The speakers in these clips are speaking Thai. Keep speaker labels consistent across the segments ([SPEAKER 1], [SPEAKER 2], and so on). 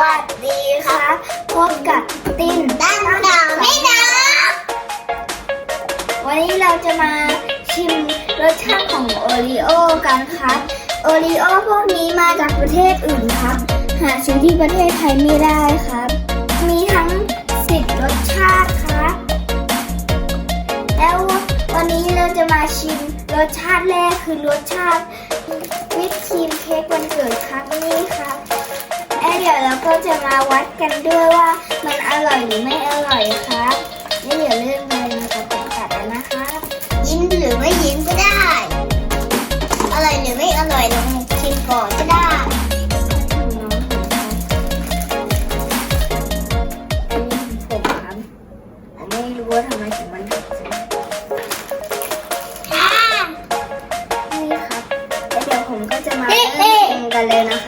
[SPEAKER 1] วัสดีครับพบกับตินตั้งดาวไม่ดาวันนี้เราจะมาชิมรสชาติของโอรีโอกันครับโอรีโอพวกนี้มาจากประเทศอื่นครับ หาซื้อที่ประเทศไทยไม่ได้ครับ มีทั้งสิบรสชาติครับแล้ววันนี้เราจะมาชิมรสชาติแรกคือรสชาติวิปครีมเค้กวันเกิดครับนี่ครับ แล้วเดี๋ยวเราก็จะมาวัดกันด้วยว่ามันอร่อยหรือไม่อร่อยครับนี่เดี๋ยวเริ่มเลยนะครับผมตัดแล้วนะครับ
[SPEAKER 2] ยินหรือไม่ยินก็ได้ อร่อยหรือไม่อร่อยลองชิมก่อนก็ได้
[SPEAKER 1] น้องผมครับอันนี้ผมครับผมไม่รู้ว่าทำไมถึงมันถึง
[SPEAKER 2] ค่ะ
[SPEAKER 1] นี่ครับแล้วเดี๋ยวผมก็จะมาเริ่มชิมกันเลยนะครั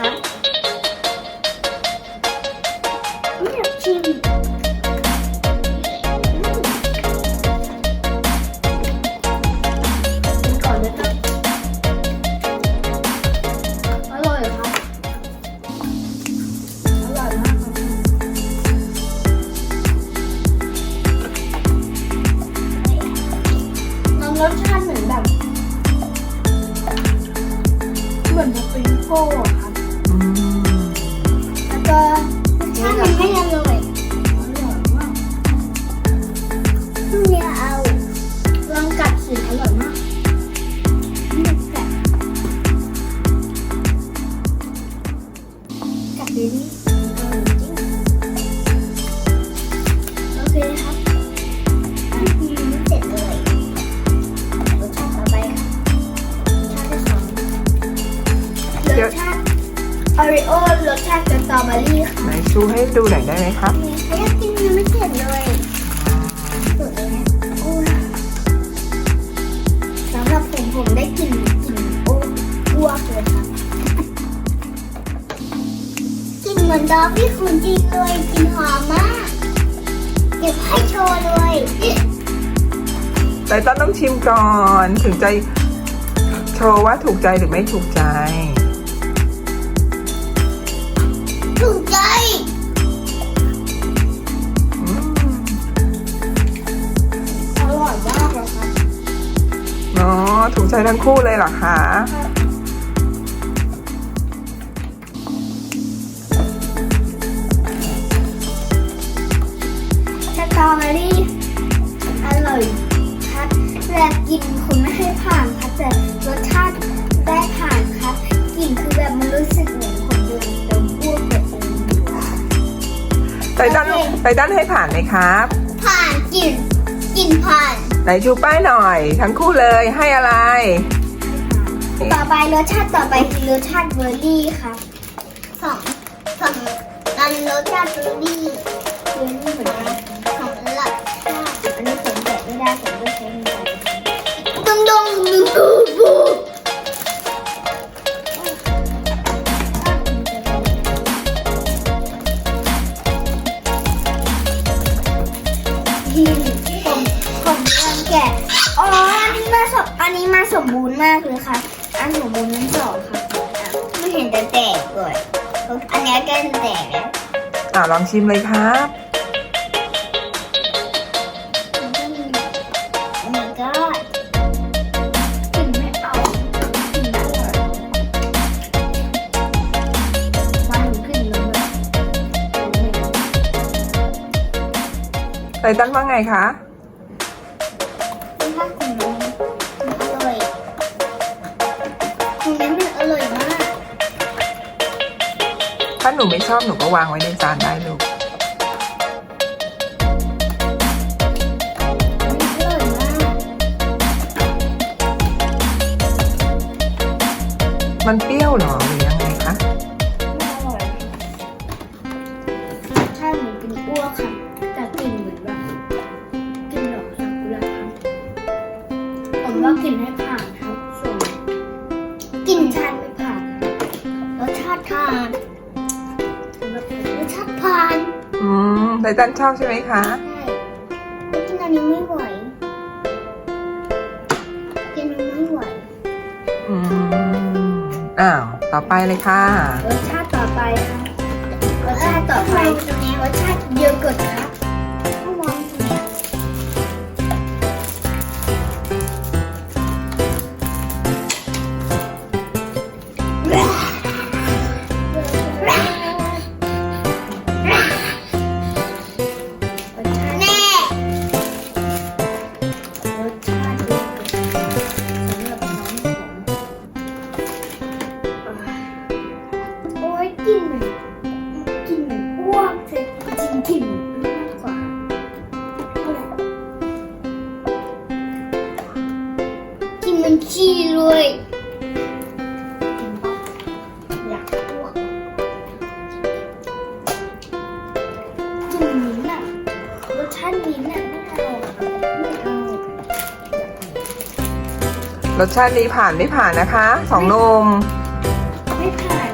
[SPEAKER 1] ดดีนี่อร่อยจริงโอเคครับ
[SPEAKER 2] อืมเสร็จเลย
[SPEAKER 1] รสชาติต่อไปครับรสชาติที่สองรสชาติออริโอรสชาติสตรอเบอรี่ค่ะ
[SPEAKER 3] ไหนชูให้ดูหน่อยได้ไหมครับ
[SPEAKER 2] เขาอยากกินยังไม่เสร็จเลยสุดเลยนะ
[SPEAKER 1] สำหรับผมผมได้กิน
[SPEAKER 2] มือนดอกพี่คุณจริงเลยกินหอมมากเก็บให้โชว์เลย
[SPEAKER 3] ไตตันต้องชิมก่อนถึงใจโชว์ว่าถูกใจหรือไม่ถูกใจ
[SPEAKER 2] ถูกใจ
[SPEAKER 3] อืม
[SPEAKER 1] อร่อยมากเลยครับ
[SPEAKER 3] เนาะถูกใจทั้งคู่เลยเหรอคะ
[SPEAKER 1] อเบอรี่อร่อยครับแต่กลิ่นคุณไม่ให้ผ่านครับแต่รสชาติได้ผ่านครับกลิ่นคือแบบมันรู้สึกเหมือนผมโดนโดนอ้วกแบบเอยู่อะ
[SPEAKER 3] ไตตันไตตันให้ผ่านไหมครับ
[SPEAKER 2] ผ่านกลิ่นกลิ่นผ่าน
[SPEAKER 3] ไหนชูป้ายหน่อย ทั้งคู่เลยให้อะไร
[SPEAKER 1] ต่อไปรสชาติต่อไปคือรสชาติเบอร์รี่ครับ
[SPEAKER 2] สองสองนันรสชาติเบลูบี้
[SPEAKER 1] เบอร์รี่เหมือนกัน นเนี้
[SPEAKER 2] ยแก้มแตกแล้ว
[SPEAKER 3] อ่าลองชิมเลยครับ
[SPEAKER 1] มันก็มี
[SPEAKER 2] โอ้ my god
[SPEAKER 1] กลิ่นไม่เอากลิ่นไม่อร่อยมาถึงกลิ่นแล้วแบบ
[SPEAKER 3] ไตตันว่าไงคะ
[SPEAKER 2] นู
[SPEAKER 3] ไม่ชอบหนูก็วางไว้ในจานได้ลูก
[SPEAKER 1] มันอร่อยมาก
[SPEAKER 3] มันเปรี้ยวเหรอ
[SPEAKER 1] พานอืมไท
[SPEAKER 2] ตันช
[SPEAKER 3] อบใช่ไหมคะ
[SPEAKER 2] ใช่กินอันนี้ไม่ไหวกินอันไม่ไหว
[SPEAKER 3] อืมอ้าว ต่อไปเลยค่ะ
[SPEAKER 1] รสชาติต่อไปค่ะรสชาติต่อไปตร
[SPEAKER 2] งนี้
[SPEAKER 1] รสชาติเดียวกดครั
[SPEAKER 2] บ ขี้เลย
[SPEAKER 1] รสชาตินี้
[SPEAKER 3] ผ่านไม่ผ่านนะคะสองนม
[SPEAKER 1] ไม่ผ่าน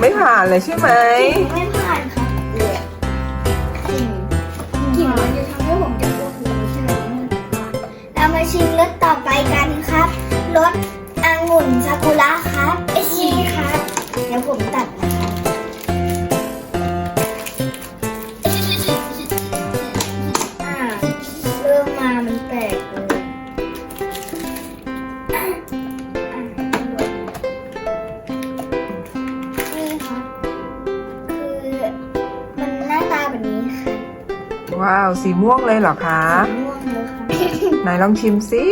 [SPEAKER 3] ไม่ผ่านเลยใช่ไหม
[SPEAKER 1] ว้าว
[SPEAKER 3] สีม่วงเลยเหรอคะ
[SPEAKER 1] ม่วงเลย
[SPEAKER 3] ไหนลองชิมสิ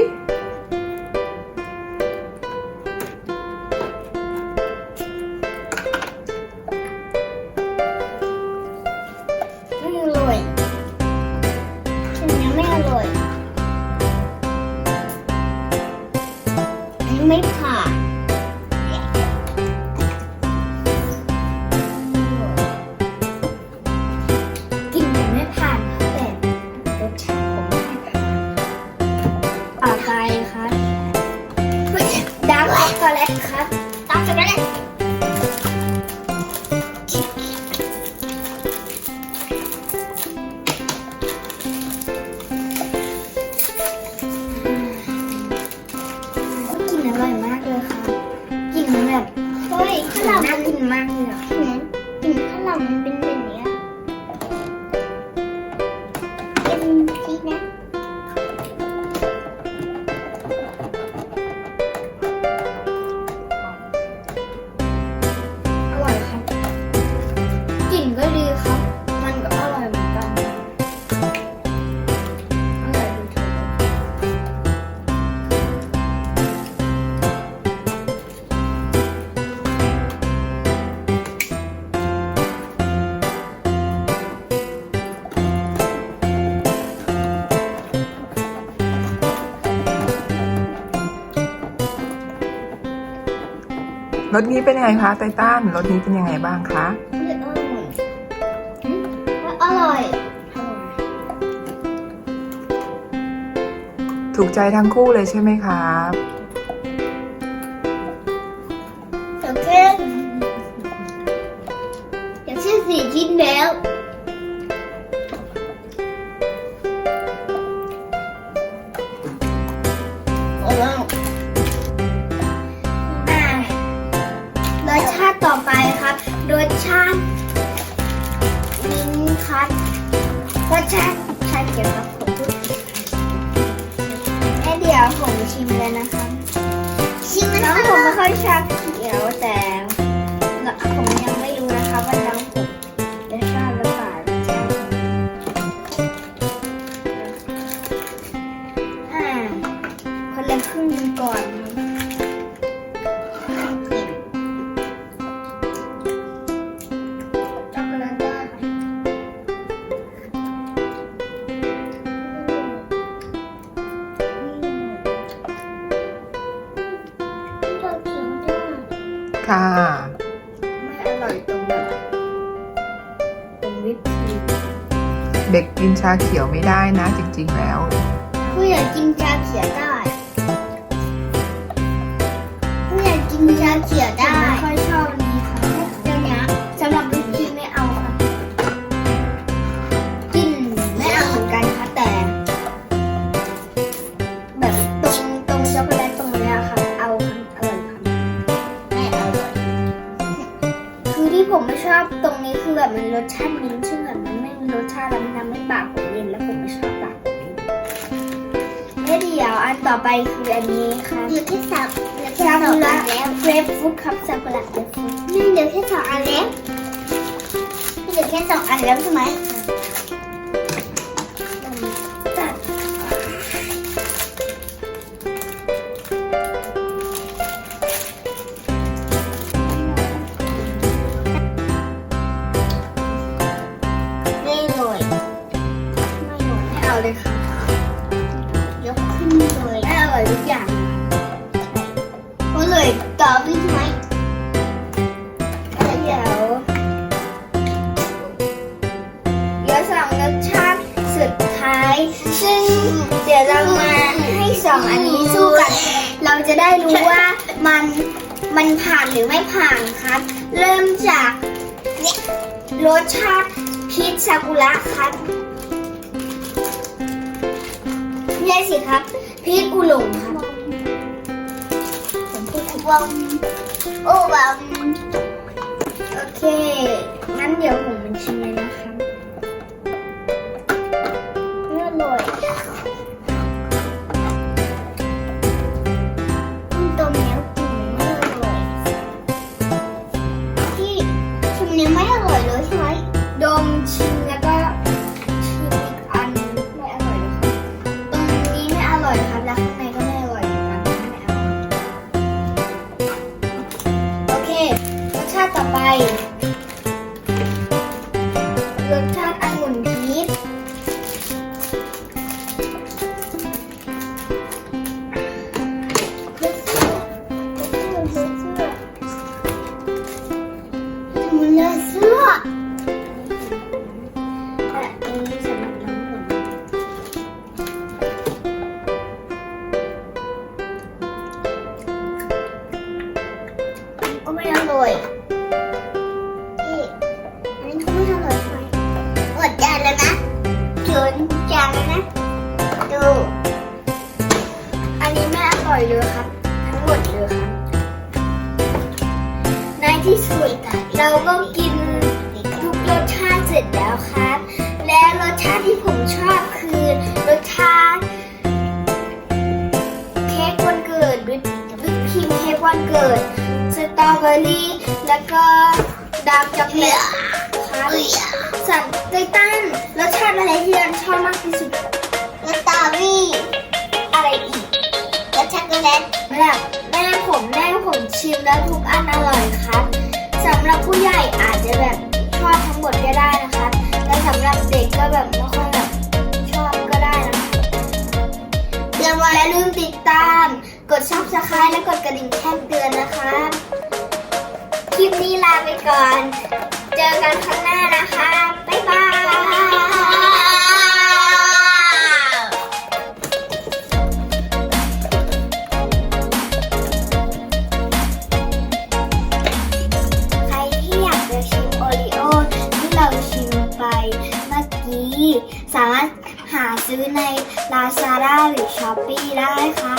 [SPEAKER 1] อร่อยชิมแล้
[SPEAKER 2] ไม่
[SPEAKER 1] อร่อยอันนี้ไม่ผ่า
[SPEAKER 2] น ร
[SPEAKER 1] ถ
[SPEAKER 3] นี้เป็นยังไงคะไททันรถนี้เป็นยังไงบ้างคะ
[SPEAKER 1] อร่อย
[SPEAKER 2] อร่อย
[SPEAKER 3] ถูกใจทั้งคู่เลยใช่ไหมครับ
[SPEAKER 2] อยากเช่นอยา
[SPEAKER 1] กเช่นสี่ชิ้นแล้วอร่อ ช่าเขียวครับผมแล้วเดี๋ยวผมชิมเลยนะคะ
[SPEAKER 2] ชิม
[SPEAKER 1] แล้
[SPEAKER 2] ว
[SPEAKER 1] ผมไม่ค่อยชาเขียวแต่ ร่อ
[SPEAKER 2] ย
[SPEAKER 1] ตรงไหนตรงวิปครีม
[SPEAKER 3] เด็กกินชาเขียวไม่ได้นะ จริงๆแล้ว
[SPEAKER 2] ผู้ใหญ่กินชาเขียวได้ ผู้ใหญ่กินชาเขียวได้
[SPEAKER 1] อบตรงนี้คือแบบมันรสชาติมิ้นท์ซึ่งแบบมันไม่มีรสชาติแล้วมันทำให้ปากผมเย็นแล้วผมไม่ชอบปากผมเย็นเดี๋ยวอันต่อไปคืออันนี้ค่ะ
[SPEAKER 2] เหลือแค่สามเหแค่สอแล้ว
[SPEAKER 1] เกรฟฟูดครับซากุระเกรฟฟูด
[SPEAKER 2] นี่เหลือแค่สองอันแล้วเหลือแค่สองอันแล้วใช่ไหม
[SPEAKER 1] อง
[SPEAKER 2] อั
[SPEAKER 1] นนี้สู้กัน เราจะได้รู้ว่ามันมันผ่านหรือไม่ผ่านครับ เริ่มจากรสชาติพีชซากุระครับไม่ใช่สิครับ พีชอุหลงครับ
[SPEAKER 2] ผมพูดถูกว่าโอ้แบบ ติ
[SPEAKER 1] อเบอรี่ แล้วก็ดาร์กช็อกโกแลตครับสั่งไตตันรสชาติอะไรที่เราชอบมากที่สุด
[SPEAKER 2] สตรอเบอรี่
[SPEAKER 1] อะไรอีก
[SPEAKER 2] รสช็อกโกแลต
[SPEAKER 1] แบบแม่ผมแม่ผมชิมแล้วทุกอันอร่อยครับสำหรับผู้ใหญ่อาจจะแบบชอบทั้งหมดก็ได้นะครับและสำหรับเด็กก็แบบไม่ค่อยแบบชอบก็ได้นะคะ
[SPEAKER 2] อย่ามา
[SPEAKER 1] อย่าลืมติดตาม กด subscribe และกดกระดิ่งแจ้งเตือนนะคะ คลิปนี้ลาไปก่อน เจอกันครั้งหน้านะคะ บ๊ายบายใครที่อยากจะชิมโอริโอที่เราชิมไปเมื่อกี้ สามารถหาซื้อใน Lazada หรือ Shopee ได้ค่ะ